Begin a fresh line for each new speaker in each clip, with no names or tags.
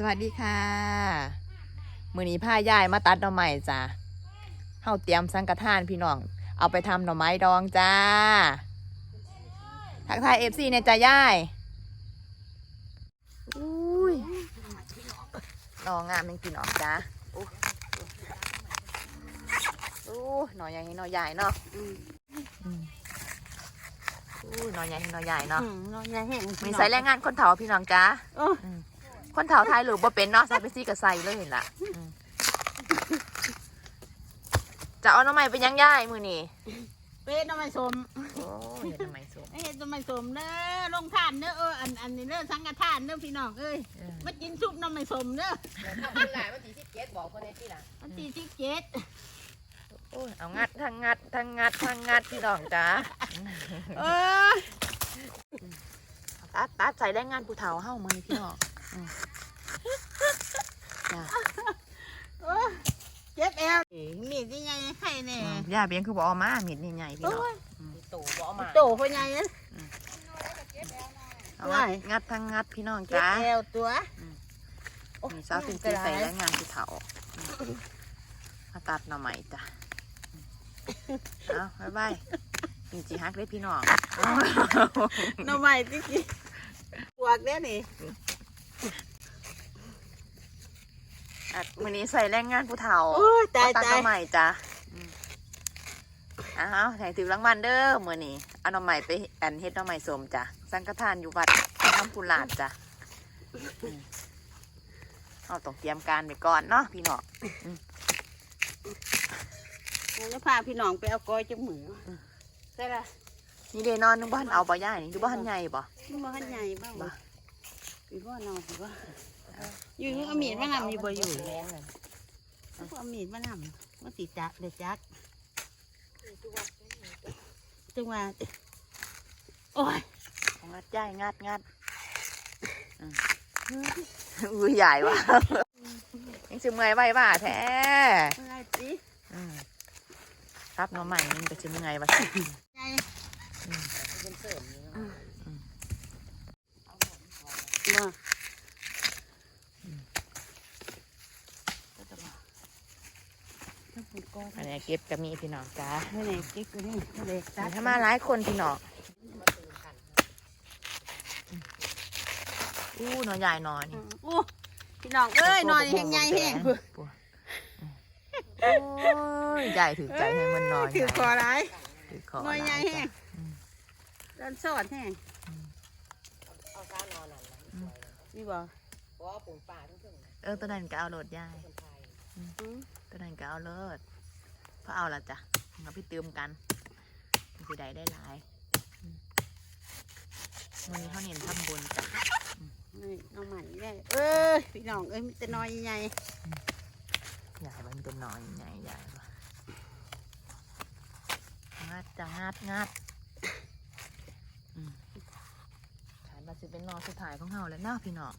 สวัสดีค่ะ มือนี้ผ้ายายมาตัดหน่อไม้จ้ะเฮาเตรียมสังกทานพี่น้อง เอาไปทำหน่อไม้ดองจ้า ทักทายเอฟซีในจ้ายายอุ้ยดองงามเป็นพี่น้องจ้าอู้อู้หน่อใหญ่หน่อใหญ่เนาะอืมอู้หน่อใหญ่หน่อใหญ่เนาะ
นอนยังแห้ง
มีใส่แรงงานคนเฒ่าพี่น้องจ้า
โอ้
คนเฒ่าไทยหรือบ่เป็นเนาะใส่ไปซี่กับใส่เลยเห็นละอืมจะเอาหน้ำใหม่ไปยังย่ายมือนี่
เป็ดน้ำมันสม
โอ้ยเห็นทำไมสูง
เฮ็ดน้ำมันสมเด้อลงทานเด้อเอออันอันนี้เด้อสังฆทานเด้อพี่น้องเอ้ยมากินซุปน้ำมันสมเด้อ
ทำเป็นหลายวันที่สิบเจ็ดบอกคนในที่ละ
วันที่สิบเจ็ด
โอ้ยเอางัดทั้งงัดทั้งงัดทั้งงัดพี่น้องจ้า
เออ
ตัดตัดใส่แรงงานผู้เฒ่าเฮ้ามือนี่พี่น้องอืมจ้า
เออเจ็บแอวมีดยังไงไข่แน่
อืมย่าเบียงคือบอกเอามามีดนี่ใหญ่พี่
โอ้
น้อง
ย
ตู่บอกเอามา
โตพ่อใหญ่เอ้ย
เอางัดงัดทั้งงัดพี่น้อง
เจ็บ
จ้า
แอวตัวโอ้
มีสาวตินซีใส่แรงงานผู้เฒ่ามาตัดหน่อใหม่จ้ะเอาบ๊ายบายจริงๆฮักได้พี่น้อง
หน้ำใหม่ที่กินปวกเด้อนี่
อัดมื้อนี้ใส่แรงงานผู้เฒ่า
โอ้ยตาย
ตัดห
ตา
น่อยใหม่จ้ะอืมอ้าวแถงถือรางวัลเด้อมื้อนี้เอาหน่อใหม่ไปอันเฮ็ดหน่อใหม่สมจ้ะสังฆทานอยู่วัดน้ำพุลาดจ้ะอืมเอาต้องเตรียมการไปก่อนเนาะพี่น้อง
แล้วพาพี่น้องไปเอาก้อยจังหมือใช่ละ
นี่เดนอนนึกบ้านเอาบ่ย่ายนี่ดูบ้านใหญ่บ่
มันบ่ทันใหญ่บ้าง บ่อีบ่นอนสิบ่อยู่เอามีดมานำอยู่บ่อยู่เอามีดมานำมันสิจักเด็ดจักจังว่าโอ้ย
งัดย่ายงัดงัดอืมอุ้ยใหญ่ว่ะยังสิเมื่อยไว้บ่าแท้
อะไรสิ
อืมครับหน้องใหม่นี่ก็สิเมื่อยว่ะ
ใหญ่ บ่
อันนี้เก็บก็มีพี่น้องจ้า
ไม่ได้กิ๊กกูนี่ไม่ได้ตัด
ถ้ามาหลายคนพี่น้องอู้หนอใหญ่หนอนี่
โอ้พี่น้องเอ้ยนอนแห้งใหญ่แห้ง
ปวดโอ้ยใหญ่ถือใจให้มันนอน
ถือคอไร
ถือคอ
หน่อยใหญ่แห้ง
อืม
ร้อนสอดแห้ง นี่บ่
เออตัวนั้นก็เอาโหลดยาย
อืม
ตัวนั้นก็เอาเลิศเพราะเอาละจ้ะเราพี่เติมกันสีใดได้หลายอืมวันนี้เขาเน้นทำบุญจ้ะ
นี่น้องใหม่แม่เอ้ยพี่น้องเอ้ยมีแต่น้อยใหญ่
ใหญ่มันเป็นหนอนใหญ่ใหญ่ปะงัดจะงัดงัดอืม ขายมาสิเป็นหนอนสุดท้ายของเฮาแล้วเนาะพี่น้อง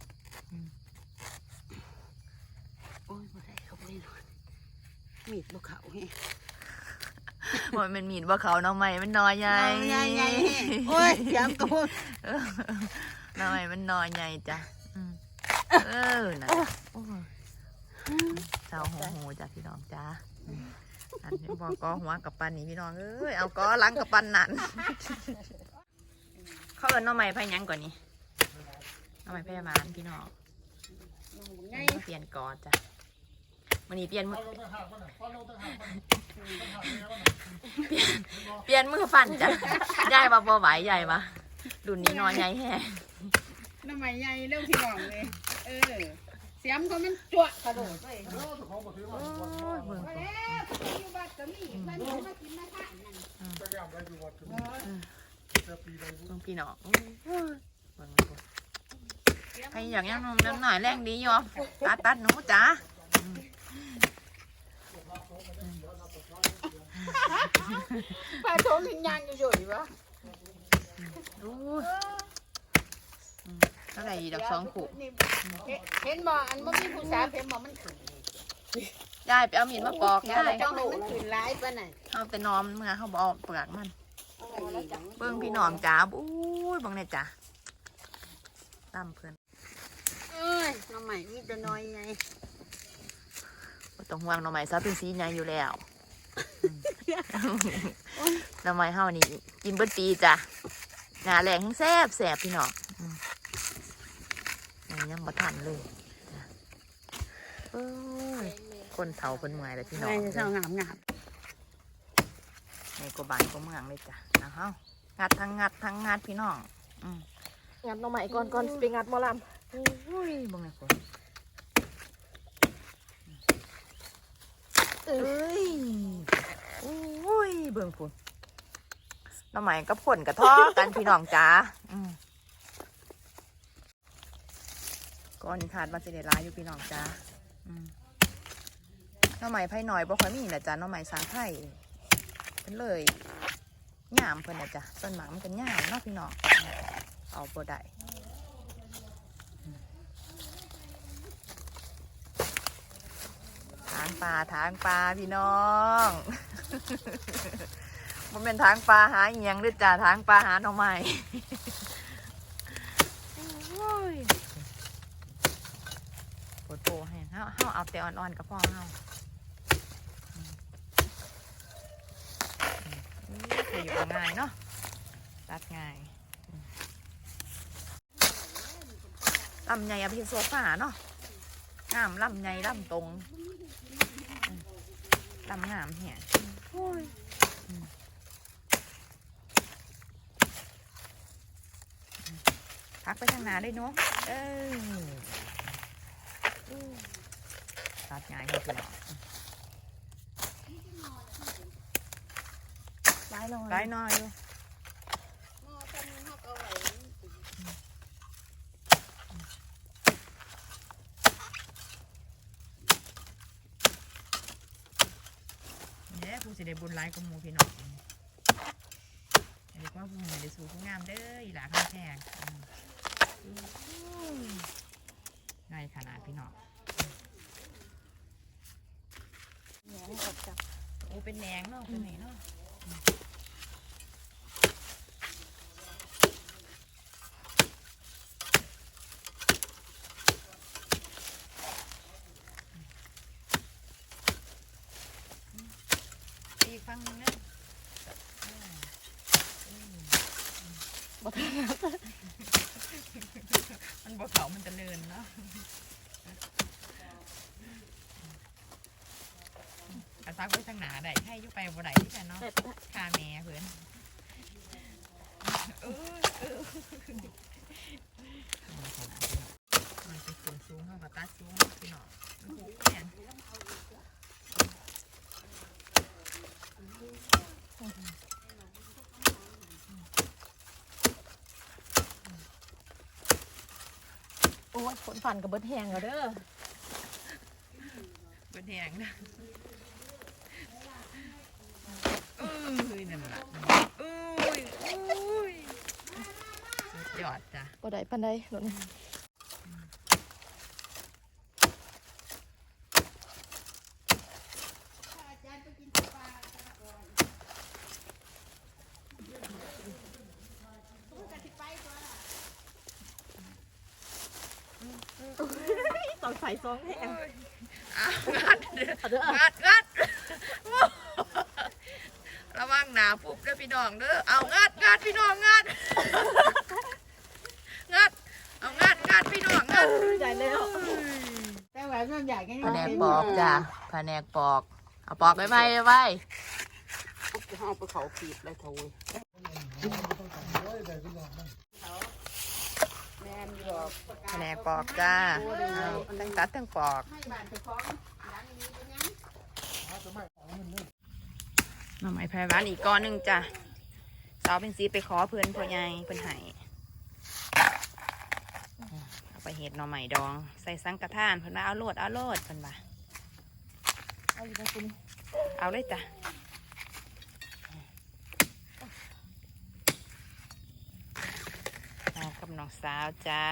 โอ้ยบ่ได้เขาไม่นอนมีดบ่เขาแห้ง
มันเป็นมีดว่าเขาหน้องใหม่มันหนอนใหญ่
น้อยใหญ่ใหญ่แห้งโอ้ยย้ำกระโดด
เออหน้องใหม่มันหนอนใหญ่จ้ะอืมเออนะโอ้ยเจ้าโหโหจ้ะพี่น้องจ้าอืมอันนี้บอกก็หัวกับปันนี่พี่น้องเอ้ยเอาก็ล้างกับปันนั่น เขาเอินหน้องใหม่พายังก่อนนี่หน้องใหม่พยาบาลพี่น้อง
ใหญ่
เปลี่ยนกอจ้ะวันนี้เปลี่ยนมือเปลี่ยนมือฟันจ้ะยายมาบ่ไหวใหญ่มารุ่นนี้นอนใหญ่แฮ่
น้ำใหม่ใหญ่เรื่องพี่น้องเลย เออ เสียมก็มันจั่วกระโดดเลย
โอ้ยเบิ่งก่อน
แล้วอยู่บ้านก็ มีมันมากินมาทานนั่น
เบิ่งพี่น้องโอ้ยเบิ่งก่อนใครอยากยังนมน้ำหน่อยแรงดีอยู่ตัดตัดหนูจ้า
ปลาโถงหินยางอยู่เฉยวะ
ดูอืมเท่าไหร่อีกดอกสองขู่
เห็นบ่อันบ่มีผู้สาวเห็นบ่มันขึ้น
ยายไปเอามีดมาปอกยาย
ต้องให้มันขึ้นหลายปานนั้น
เอาแต่นอมเมื่อเขาบเอกเปลือกมัน เบิ้งพี่น้องจ้าบู้ยเบังเนี่ยจ้าตั้มเพื่อน
เอ้ยน้องใหม่มีแต่น้อยไง
บ่ต้องห่วงหน่อไม้ซาเป็นสีใหญ่อยู่แล้วอืมหน่อไม้เฮานี่กินเบิดปีจ้ะหน้าแรงแห้งแซ่บแซ่บพี่น้องอืมอันนี้ยังบ่ทันเลยจ้ะโอ้ยคนเฒ่าคนเมื่อยเลยพี่น้อง
แม่จะเศร้างามงาม
ในกบานก็เมืองเลยจ้ะนะ เฮางัดทั้งงัดทั้งงัดพี่น้องอืม
งัดหน่อไม้ก่อนก่อนสิไปงัดหมอล
โอ้ยเบิ่งเลยคนเอ้ยโอ้ยเบิ่งคุณหน้ำใหม่กับผลกระท้อกันพี่น้องจ้าอืมก่อนนี้ขาดมาสิเดร้ายอยู่พี่น้องจ้าอืมหน้ำใหม่ไผ่หน่อยบ่ค่อยมีนะจ้าหน้ำใหม่สร้างไผ่เพิ่นเลย ย่ามเพิ่นนะจ้ะต้นหมากมันก็ย่ามเนาะพี่น้องเอาบ่ได้ทางปลาทางปลาพี่น้องมันเป็นทางปลาหาเอียงด้วยจ้าทางปลาหาหน่อไม้โอ้ยโคตรโตให้เฮาเฮาเอาแต่อ่อนๆกับพ่อเฮาอืม อืมอืมอยู่ง่ายเนาะตัดง่ายอืมลำใหญ่เอาไปเฮ็ดโซฟาเนาะงามลำใหญ่ลำตรงลำงามเหี่ยอืมพักไปทางหนาด้วยเนาะเออตัดง่ายครับพี่น้องำ
ร้ายลง
ได้น้อยอยู่เนี่ยผู้สิได้บุญร้ายกับหมูพี่น้องเรียกว่าผู้ใหญ่ได้สู่ผู้งามเด้ออีหลาข้างแพงอืมง่ายขนาดพี่น้อง
แหนงออกจาก
โอ้เป็นแหนงเนาะเป็นไหนเนาะอีกฟังหนึงนะอ่าอืม
บ่ทัน
มันบ่เขามันจะเลินเนาะอาซักไว้ทางหนาได้ให้อยุไปบ่ได้ที่กันเนาะคาแม่เพื่อนเออเออมันจะสูงเท่ากับตาสูงมันผูกแขน
โอ้ ยฝนฝันกับเบิดแห้งแล้วเด้อ
เบิดแหงนะเอ้ยนั่นล่ะเอ้ยเอ้ยสุดยอดจ้ะ
บ่ได้ปานใดหล่น ต้องใส่ซองแห้ง
อ้าวงัดเด้อ
เอาเด้อ
งัดงัดระวังหนาปุ๊บเด้อพี่น้องเด้อเอางัดงัดพี่น้องงัดงัดเอางัดงัดพี่น้องงัด
ได้แล้ว
แต่ว่าส่วนใหญ่ก็
แผนกปอกจ้ะแผนกปอกเอาปอกไว้ไว้ไว้
เอาไปเขาขีดเลยโถยแม่นบอก
แผนกปอกจ้าเอาทั้งตัดทั้งปอก
หน่อ
ไม้ไผ่หวานอีกก้อนหนึ่งจ้ะสาวเป็นสีไปขอเพื่อนพ่อใหญ่เพื่อนให้เอาไปเห็ดหน่อไม้ดอง ใส่สังกะทานเพื่อนว่าเอาโลดเอาโลดเพื่อนว่า
เอา
เลยจ้ะ สาวจ้า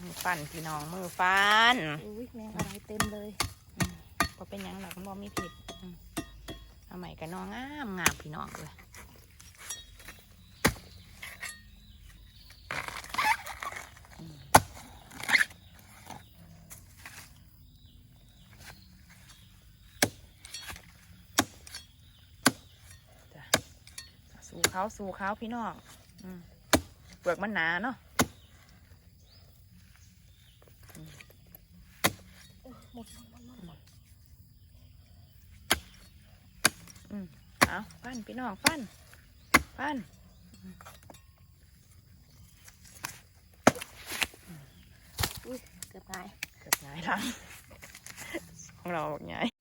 มือฟันพี่น้องมือฟัน
อุ้ยแมงอะไรเต็มเลย
พอเป็นยังหลักมอมีผิดเอาใหม่กันน้องงามงามพี่น้องเลยสู่เขาสู่เขาพี่น้อง อืม เปลือกมันหนาเนาะอืมเอาฟันพี่น้องฟันฟัน
เกือบตาย
เกือบหงายหลังของเราหงาย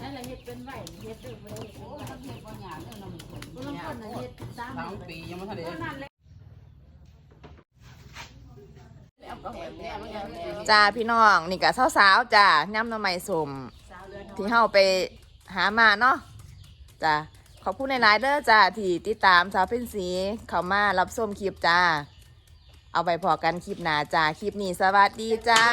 นั่นแหละเฮ็ดเป็นไหวเฮ็ดเป็นบ่ได้โอ้มันเฮ็ดบ่ยาบเด้อน้ำมันบ่ลางคนน่ะเฮ็ดสาม
สามปียังไม่ทันได้
นั่นแหละ
จ้าพี่น้องนี่กะสาวๆจ้าย่ำหน้ำไม้สมที่เฮาไปหามาเนาะจ้าขอบคุณในไลน์เด้อจ้าที่ติดตามสาวเป็นสีเขามารับส้มคลิปจ้า เอาไปพอกันคลิปหน้าจ้าคลิปนี้สวัสดีจ้า